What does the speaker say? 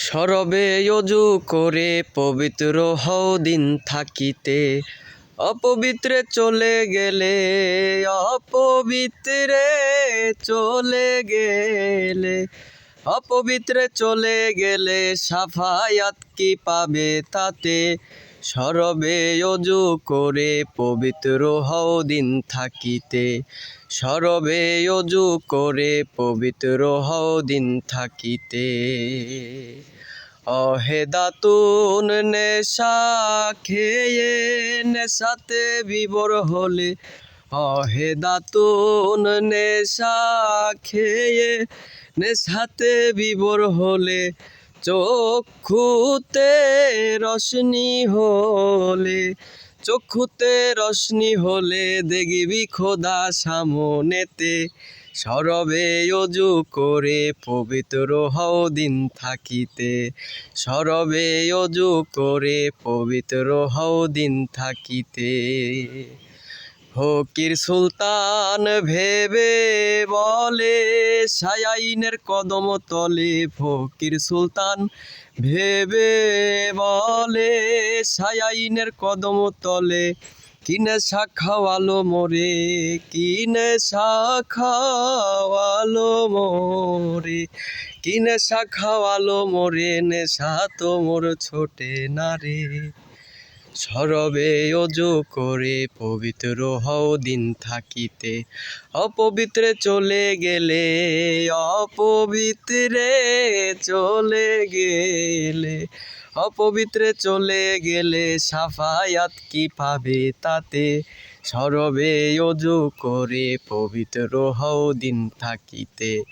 সরবে অজু করে পবিত্র হও দিন থাকিতে। অপবিত্রে চলে গেলে অপবিত্রে চলে গেলে অপবিত্রে চলে গেলে সাফায়াত কি পাবে তাতে? সরবে অজু করে পবিত্র হও দিন থাকিতে। সরবে অজু করে পবিত্র হও দিন থাকিতে। অহেদাতুন নেশা, খেয়ে নেশাতে বিবর হলে। অহেদাতুন নেশা, খেয়ে নেশাতে বিবর হলে চক্ষুতে রশনি হলে, চক্ষুতে রশনি হলে দেখবি খোদা সামনেতে। সরবে অজু করে পবিত্র হও দিন থাকিতে। সরবে অজু করে পবিত্র হও দিন থাকিতে। ফকির সুলতান ভেবে বলে, সায়াইনের কদম তলে ফকির সুলতান ভেবে বলে, সায়াইনের কদম তলে, কিনে শাখাওয়ালো মোরে, কিনে শাখাওয়ালো মোরে, কিনে শাখাওয়ালো মোরে, নেশা তো মোর ছোটে না রে। সরবে অজু করে পবিত্র হও দিন থাকিতে। অপবিত্রে চলে গেলে, অপবিত্রে চলে গেলে, অপবিত্রে চলে গেলে সাফায়াত কি পাবে তাতে? সরবে অজু করে পবিত্র হও দিন থাকিতে।